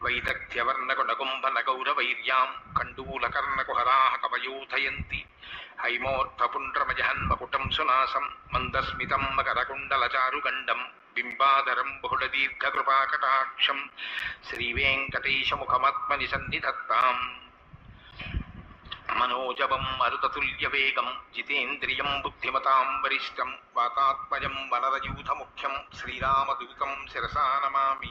వైదగ్ధ్యవర్ణకుడగుంభనగౌరవైర్యాం కండూలకర్ణకుహరాः కవయోధయంతి హైమోర్ధపుండ్రమజహన్మకుటం సునాసం మందస్మితం మకరకుండలచారుగండం బింబాధరం బహుళదీర్ఘకృపాకటాక్షం శ్రీవేంకటేశముఖమాత్మని సన్నిధత్తాం మనోజవం మరుతతుల్యవేగం జితేంద్రియం బుద్ధిమతాం వరిష్టం వాతాత్మజం వనరయూథముఖ్యం శ్రీరామదూతం శిరసా నమామి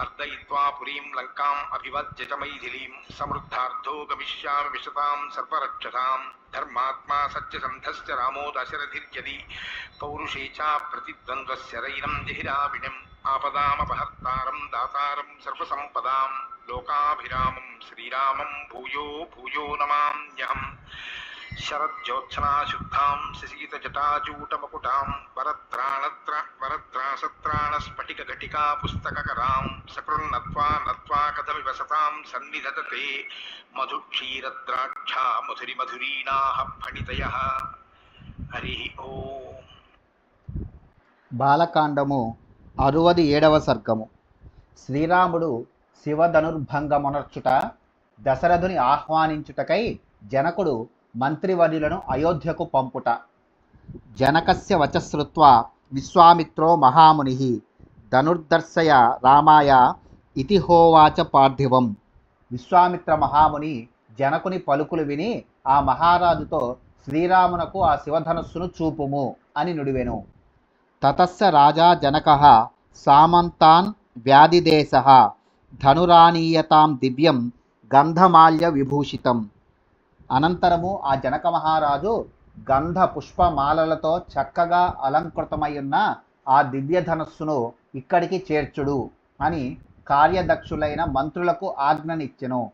अर्दयित्वा पुरीं लङ्काम् अभिवद्य च मैथिलीं समृद्धार्थो गमिष्यामि विशतां सर्वरक्षसां धर्मात्मा रामो दशरथिर्यदि। पौरुषे च प्रतिद्वन्द्वस्य रैनं जहिराविणम्। आपदामपहर्तारं दातारं सर्वसम्पदां लोकाभिरामं श्रीरामं भूयो भूयो नमाम्यहम्। నమామ్యహం శరజ్యోత్సనాశుద్ధాం శశీతజటాజూటమకుటాం వరత్రాణత్ర వరత్రాసత్రాణస్ఫటికఘటికా పుస్తకరాం సకృన్నత్వా నత్వా కథమివ సతాం సన్నిధతతే మధుక్షీరద్రాక్షా మధురి మధురీణాః ఫణితయ హరి ఓం బాలకాండము అరువది ఏడవ సర్గము. శ్రీరాముడు శివధనుర్భంగమునర్చుట దశరథుని ఆహ్వానించుటకై జనకుడు మంత్రివర్యులను అయోధ్యకు పంపుట. జనకస్య వచశ్రుత్వా విశ్వామిత్రో మహాముని ధనుర్దర్శయ రామాయ ఇతి హోవాచ పార్థివం. విశ్వామిత్ర మహాముని జనకుని పలుకులు విని ఆ మహారాజుతో శ్రీరామునకు ఆ శివధనస్సును చూపుము అని నుడివెను. తతస్య రాజా జనక సామంతాన్ వ్యాధిదేశ ధనురానీయతాం దివ్యం గంధమాల్య విభూషితం. అనంతరము ఆ జనక మహారాజు గంధ పుష్పమాలలతో చక్కగా అలంకృతమై ఉన్న ఆ దివ్య ధనస్సును ఇక్కడికి చేర్చుడు అని కార్యదక్షులైన మంత్రులకు ఆజ్ఞనిచ్చెను.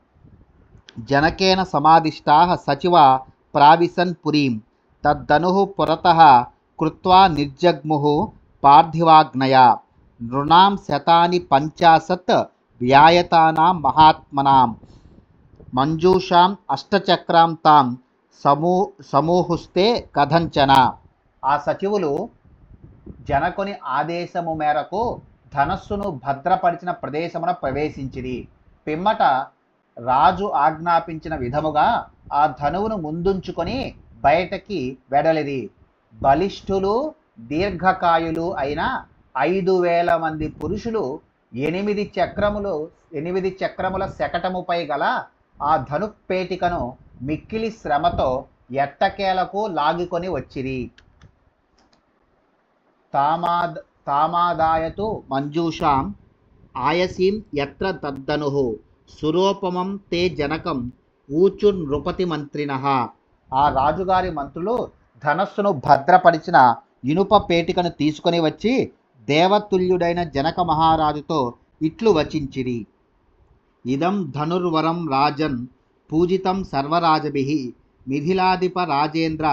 జనకేన సమాధిష్టా సచివ ప్రావిశన్ పురీం. తద్దను పురత కృత్వా నిర్జగ్ము పార్థివాగ్నయ. నృణాం శతాని పంచాశత్ వ్యాయతానాం మహాత్మనాం. మంజూషాం అష్టచక్రాం తాం సమూ సమూహుస్తే కథంచన. ఆ సచివులు జనకుని ఆదేశము మేరకు ధనస్సును భద్రపరిచిన ప్రదేశమున ప్రవేశించిరి. పిమ్మట రాజు ఆజ్ఞాపించిన విధముగా ఆ ధనువును ముందుంచుకొని బయటకి వెడలిది బలిష్ఠులు దీర్ఘకాయులు అయిన ఐదు వేల మంది పురుషులు ఎనిమిది చక్రములు ఎనిమిది చక్రముల శకటముపై గల ఆ ధనుపేటికను మిక్కిలి శ్రమతో ఎట్టకేలకు లాగికొని వచ్చిరి. తామాద్ తామాదాయతు మంజూషాం ఆయసీం ఎత్ర తద్దను. సురోపమం తే జనకం ఊచుర్ నృపతి మంత్రిన. ఆ రాజుగారి మంత్రులు ధనస్సును భద్రపరిచిన ఇనుప పేటికను తీసుకొని వచ్చి దేవతుల్యుడైన జనక మహారాజుతో ఇట్లు వచించిరి. ఇదం ధనుర్వరం రాజన్ పూజితం సర్వరాజభి మిథిలాధిప రాజేంద్ర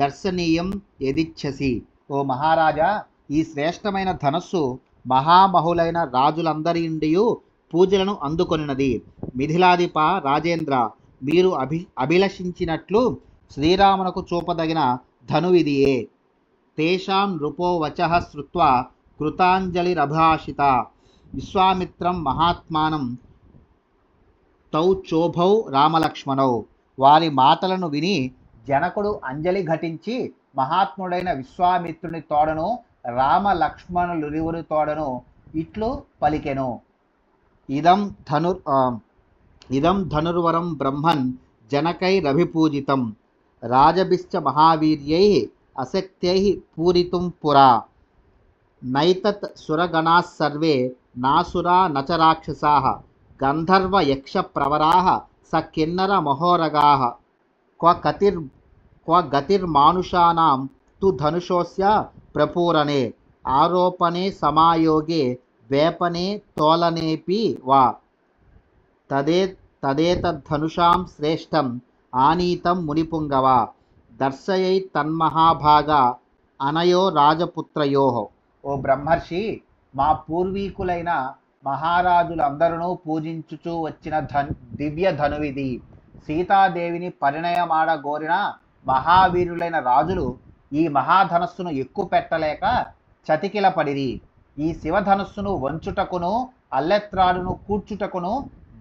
దర్శనీయం యదిచ్ఛసి ఓ మహారాజా ఈ శ్రేష్టమైన ధనస్సు మహామహులైన రాజులందరి నుండి పూజలను అందుకొనినది. మిథిలాధిప రాజేంద్ర మీరు అభి అభిలషించినట్లు శ్రీరామునకు చూపదగిన ధనువిదియే. తేషాం నృపో వచ శ్రుత్వా కృతాంజలిరభాషిత. విశ్వామిత్రం మహాత్మానం తౌ చోభౌ రామలక్ష్మణౌ. వారి మాటలను విని జనకుడు అంజలి ఘటించి మహాత్ముడైన విశ్వామిత్రుని తోడను రామ తోడను ఇట్లు పలికెను. ఇదం ధనుర్ ఇదం ధనుర్వరం బ్రహ్మన్ జనకైరభిపూజితం రాజభిశ్చ మహావీర్యై అశక్త్యై పూరితుం పురా. నైతత్ సురగణాస్సర్వే నాసురా నచ రాక్షసాः గంధర్వ యక్ష ప్రవరాः స కిన్నర మహోరగాः క్వ కతిర్ క్వ గతిర్మానుషానాం తు ధనుషోస్య ప్రపూరణే ఆరోపణే సమాయోగే వేపనే తోలనేపి వా తదే తదేతద్ధనుషాం శ్రేష్టం ఆనీతం మునిపుంగవ దర్శయై తన్మహాభాగ అనయో రాజపుత్రయో ఓ బ్రహ్మర్షి మా పూర్వీకులైన మహారాజులందరూ పూజించుచూ వచ్చిన ధన్ దివ్య ధనువిది. సీతాదేవిని పరిణయమాడగోరిన మహావీరులైన రాజులు ఈ మహాధనస్సును ఎక్కువ పెట్టలేక చతికిల పడిరి ఈ శివధనస్సును వంచుటకును అల్లెత్రాడును కూర్చుటకును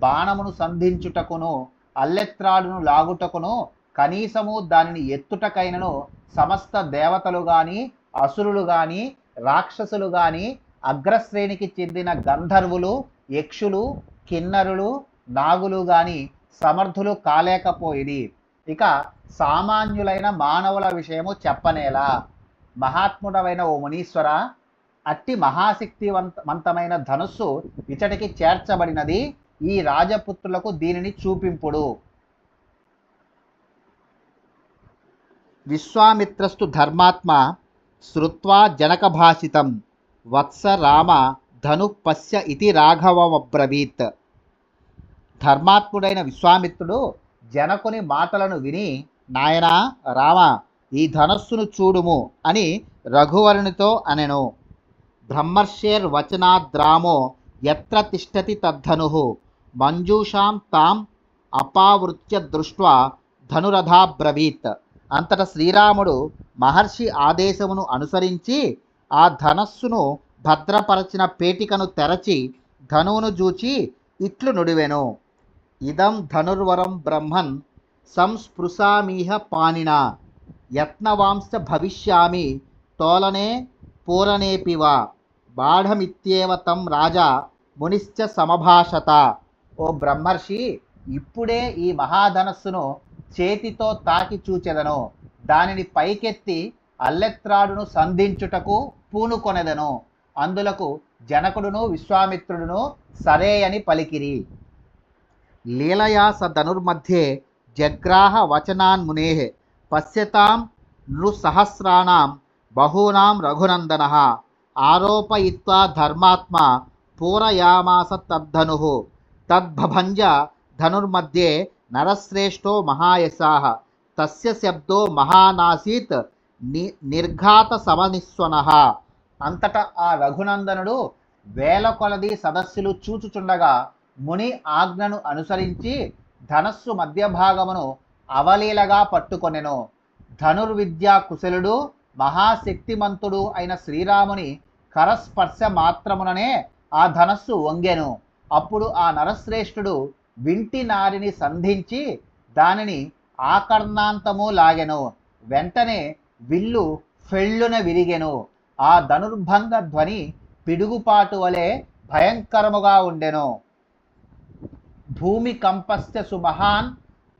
బాణమును సంధించుటకును అల్లెత్రాడును లాగుటకును కనీసము దానిని ఎత్తుటకైనను సమస్త దేవతలు గాని అసురులు గాని రాక్షసులు గాని అగ్రశ్రేణికి చెందిన గంధర్వులు యక్షులు కిన్నరులు నాగులు గాని సమర్థులు కాలేకపోయిరి. ఇక సామాన్యులైన మానవుల విషయము చెప్పనేలా. మహాత్ముడమైన ఓ మునీశ్వర అట్టి మహాశక్తివంతమైన ధనుస్సు ఇచటికి చేర్చబడినది ఈ రాజపుత్రులకు దీనిని చూపింపుడు. విశ్వామిత్రస్తు ధర్మాత్మ శ్రుత్వా జనకభాషితం వత్స రామ ధను పశ్య ఇతి రాఘవమబ్రవీత్. ధర్మాత్ముడైన విశ్వామిత్రుడు జనకుని మాటలను విని నాయనా రామ ఈ ధనస్సును చూడుము అని రఘువరునితో అనెను. బ్రహ్మర్షేర్వచనాద్రామో ఎత్ర తిష్టతి తద్ధను. మంజూషాం తాం అపావృత్య దృష్ట్వా ధనురథాబ్రవీత్. అంతట శ్రీరాముడు మహర్షి ఆదేశమును అనుసరించి ఆ ధనస్సును భద్రపరచిన పేటికను తెరచి ధనువును జూచి ఇట్లు నుడివెను. ఇదం ధనుర్వరం బ్రహ్మన్ సంస్పృశామీహ పాణిన. యత్నవాంశ భవిష్యామి తోలనే పూరనేపివా బాఢమిత్యేవ తం రాజా మునిశ్చ సమభాషత. ఓ బ్రహ్మర్షి ఇప్పుడే ఈ మహాధనస్సును చేతితో తాకి చూచెదను. దానిని పైకెత్తి అల్లెత్రాడును సంధించుటకు పూనుకొనెదను. అందులకు జనకుడును విశ్వామిత్రుడును సరే అని పలికిరి. లీలయాస ధనుర్మధ్యే జగ్రాహ వచనాన్ మునే పశ్యతాం నృసహస్రాణం బహూనాం రఘునందన ఆరోపయిత్వా ధర్మాత్మ పూరయామాస తద్ధను తద్భంజ ధనుర్మధ్యే నరశ్రేష్ఠో మహాయశా తస్య శబ్దో మహానాసీత్ ని నిర్ఘాత సమనిస్వన. అంతటా ఆ రఘునందనుడు వేల కొలది సదస్సులు చూచుచుండగా ముని ఆజ్ఞను అనుసరించి ధనస్సు మధ్య భాగమును అవలీలగా పట్టుకొనెను. ధనుర్విద్యా కుశలుడు మహాశక్తిమంతుడు అయిన శ్రీరాముని కరస్పర్శ మాత్రముననే ఆ ధనస్సు వంగెను. అప్పుడు ఆ నరశ్రేష్ఠుడు వింటి నారిని సంధించి దానిని ఆకర్ణాంతము లాగెను. వెంటనే విల్లు ఫెళ్ళున విరిగెను. ఆ ధనుర్భంగ ధ్వని పిడుగుపాటు వలె భయంకరముగా ఉండెను. భూమి కంపస్య సుమహాన్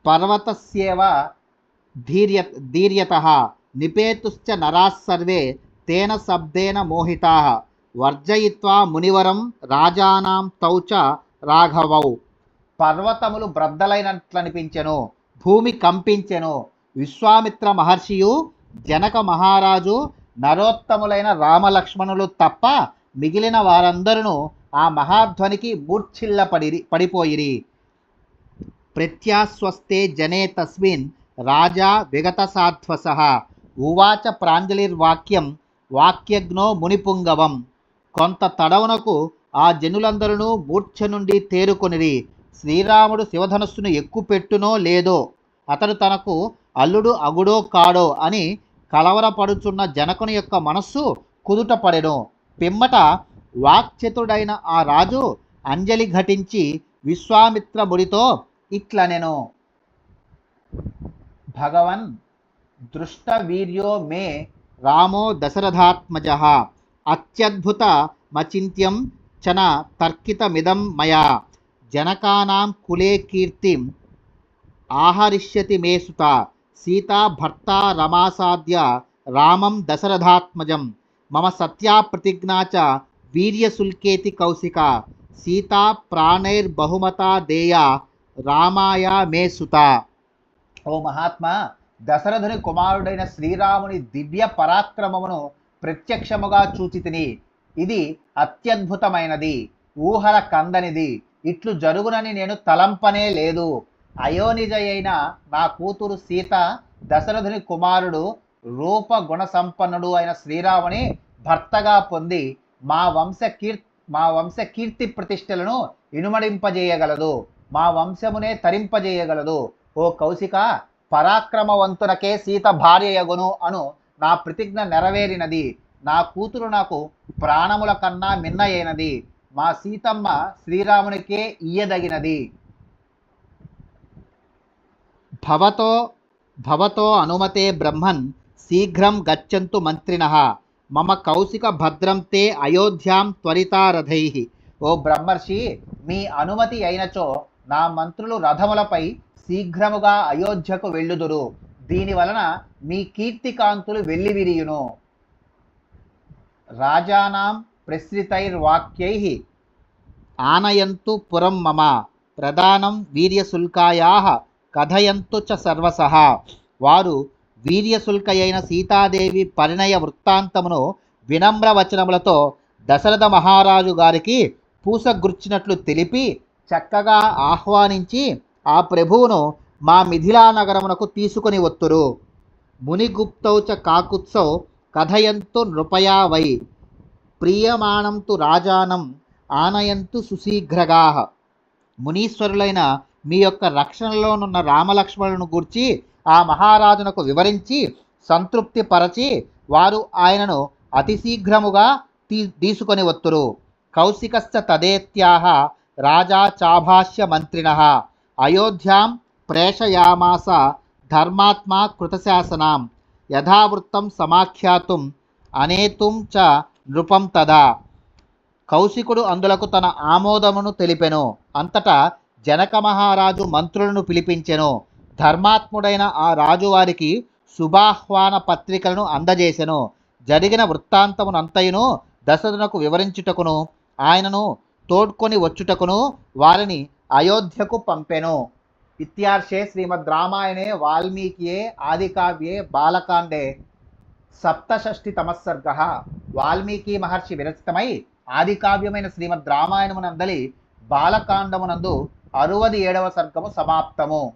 పర్వతస్యేవ ధీర్య ధీర్యత నిపేతుశ్చ నరాస్ సర్వే తేన శబ్దేన మోహితా వర్జయిత్వా మునివరం రాజానాం తౌ చ రాఘవౌ. పర్వతములు బ్రద్దలైనట్లనిపించెను. భూమి కంపించెను. విశ్వామిత్ర మహర్షియు జనక మహారాజు నరోత్తములైన రామలక్ష్మణులు తప్ప మిగిలిన వారందరూ ఆ మహాధ్వనికి మూర్ఛిల్ల పడి పడిపోయిరి. ప్రత్యాస్వస్తే జనే తస్మిన్ రాజా విగత సాధ్వస. ఉవాచ ప్రాంజలిర్వాక్యం వాక్యజ్ఞో మునిపుంగవం. కొంత తడవునకు ఆ జనులందరూ మూర్ఛ నుండి తేరుకొనిరి. శ్రీరాముడు శివధనస్సును ఎక్కుపెట్టునో లేదో అతడు తనకు అల్లుడు అగుడో కాడో అని కలవరపడుచున్న జనకుని యొక్క మనస్సు కుదుటపడెను. పిమ్మట వాక్చతుడైన ఆ రాజు అంజలి ఘటించి విశ్వామిత్ర ముడితో భగవన్ దృష్ట వీర్యో మే రామో దశరథాత్మజ. అత్యద్భుత మచింత్యం చన తర్కితమిదం మయా. జనకానాం కులే కీర్తిం ఆహరిష్యతి మే సుత. సీతా భర్త రమాసాద్య రామం దశరథాత్మజం. మమ సత్యా ప్రతిజ్ఞా చ వీర్యశుల్కేతి కౌశిక. సీతా ప్రాణైర్బహుమతా దేయ రామాయ మే సుత. ఓ మహాత్మా దశరథుని కుమారుడైన శ్రీరాముని దివ్య పరాక్రమమును ప్రత్యక్షముగా చూచితిని ఇది అత్యద్భుతమైనది. ఊహల కందనిది. ఇట్లు జరుగునని నేను తలంపనే లేదు. అయోనిజ అయిన నా కూతురు సీత దశరథుని కుమారుడు రూప గుణ సంపన్నుడు అయిన శ్రీరాముని భర్తగా పొంది మా వంశ కీర్ మా వంశ కీర్తి ప్రతిష్టలను ఇనుమడింపజేయగలదు. మా వంశమునే తరింపజేయగలదు. ఓ కౌశిక పరాక్రమవంతునకే సీత భార్యయగును అను నా ప్రతిజ్ఞ నెరవేరినది. నా కూతురు నాకు ప్రాణముల కన్నా మిన్నయైనది. మా సీతమ్మ శ్రీరామునికే ఇయ్యదగినది. భవతో భవతో అనుమతే బ్రహ్మన్ శీఘ్రం గచ్చంతు మంత్రినః. మమ కౌశిక భద్రం తే అయోధ్యాం త్వరితారథై. ఓ బ్రహ్మర్షి మీ అనుమతి అయినచో నా మంత్రులు రథములపై శీఘ్రముగా అయోధ్యకు వెళ్ళుదురు. దీని వలన మీ కీర్తికాంతులు వెల్లివిరియును రాజానాం ప్రసృతైర్వాక్యై. ఆనయంతు పురం మమ. ప్రధానం వీర్యశుల్కాయా. కథయంతు చ సర్వసహ వారు వీర్యశుల్కయైన సీతాదేవి పరిణయ వృత్తాంతమును వినమ్ర వచనములతో దశరథ మహారాజు గారికి పూసగుర్చినట్లు తెలిపి చక్కగా ఆహ్వానించి ఆ ప్రభువును మా మిథిలా నగరమునకు తీసుకొని వత్తురు మునిగుప్తౌ చ కాకుత్సౌ కథయంతు నృపయా వై. ప్రియమాణం తు రాజానం ఆనయంతు సుశీఘ్రగా. మునీశ్వరులైన మీ యొక్క రక్షణలోనున్న రామలక్ష్మణులను గూర్చి ఆ మహారాజునకు వివరించి సంతృప్తి పరచి వారు ఆయనను అతి శీఘ్రముగా తీ తీసుకొని వత్తురు. కౌశికశ్చ తదేత్యాహ రాజా చాభాష్య మంత్రిణ. అయోధ్యాం ప్రేషయామాస ధర్మాత్మా కృతశాసనాం. యథావృత్తం సమాఖ్యాతుం అనేతుం చ నృపం తదా. కౌశికుడు అందులకు తన ఆమోదమును తెలిపెను. అంతటా జనక మహారాజు మంత్రులను పిలిపించెను. ధర్మాత్ముడైన ఆ రాజువారికి శుభాహ్వాన పత్రికలను అందజేసెను. జరిగిన వృత్తాంతమునంతయును దశరథునకు వివరించుటకును ఆయనను తోడ్కొని వచ్చుటకును వారిని అయోధ్యకు పంపెను. ఇత్యార్షే శ్రీమద్ రామాయణే వాల్మీకియే ఆదికావ్యే బాలకాండే. సప్తషష్టితమ సర్గ వాల్మీకి మహర్షి విరచితమై ఆదికావ్యమైన శ్రీమద్ రామాయణమునందలి బాలకాండమునందు అరవది ఏడవ సర్గము సమాప్తము.